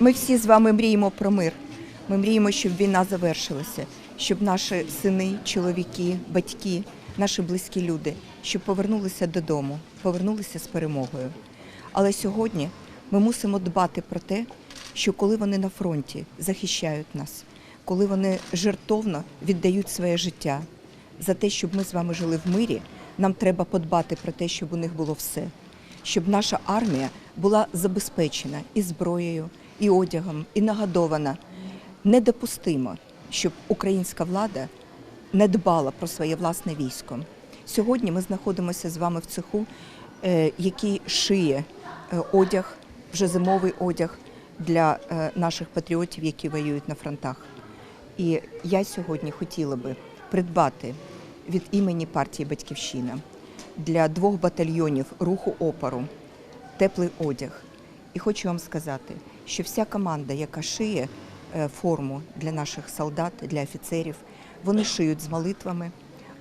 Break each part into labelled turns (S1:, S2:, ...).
S1: Ми всі з вами мріємо про мир. Ми мріємо, щоб війна завершилася, щоб наші сини, чоловіки, батьки, наші близькі люди, щоб повернулися додому, повернулися з перемогою. Але сьогодні ми мусимо дбати про те, що коли вони на фронті захищають нас, коли вони жертовно віддають своє життя за те, щоб ми з вами жили в мирі, нам треба подбати про те, щоб у них було все щоб наша армія була забезпечена і зброєю, і одягом, і нагодована. Недопустимо, щоб українська влада не дбала про своє власне військо. Сьогодні ми знаходимося з вами в цеху, е, який шиє е, одяг, вже зимовий одяг для е, наших патріотів, які воюють на фронтах. І я сьогодні хотіла би придбати від імені партії Батьківщина для двох батальйонів руху опору теплий одяг. І хочу вам сказати, що вся команда, яка шиє е, форму для наших солдат, для офіцерів, вони шиють з молитвами,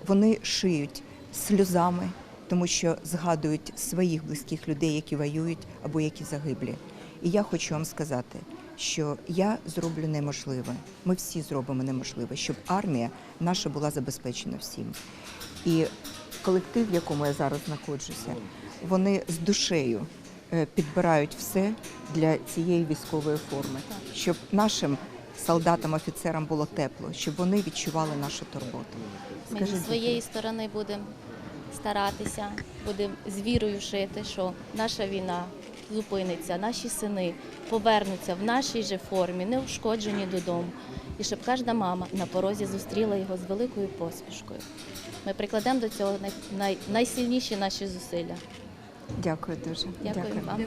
S1: вони шиють сльозами, тому що згадують своїх близьких людей, які воюють або які загиблі. І я хочу вам сказати, що я зроблю неможливе. Ми всі зробимо неможливе, щоб армія наша була забезпечена всім. І колектив, в якому я зараз знаходжуся, вони з душею підбирають все для цієї військової форми, щоб нашим солдатам, офіцерам було тепло, щоб вони відчували нашу турботу.
S2: Ми зі своєї сторони будемо старатися, будемо з вірою шити, що наша війна зупиниться, наші сини повернуться в нашій же формі, неушкоджені додому, і щоб кожна мама на порозі зустріла його з великою посмішкою. Ми прикладемо до цього най- най- найсильніші наші зусилля.
S1: Дякую дуже.
S2: Дякую вам.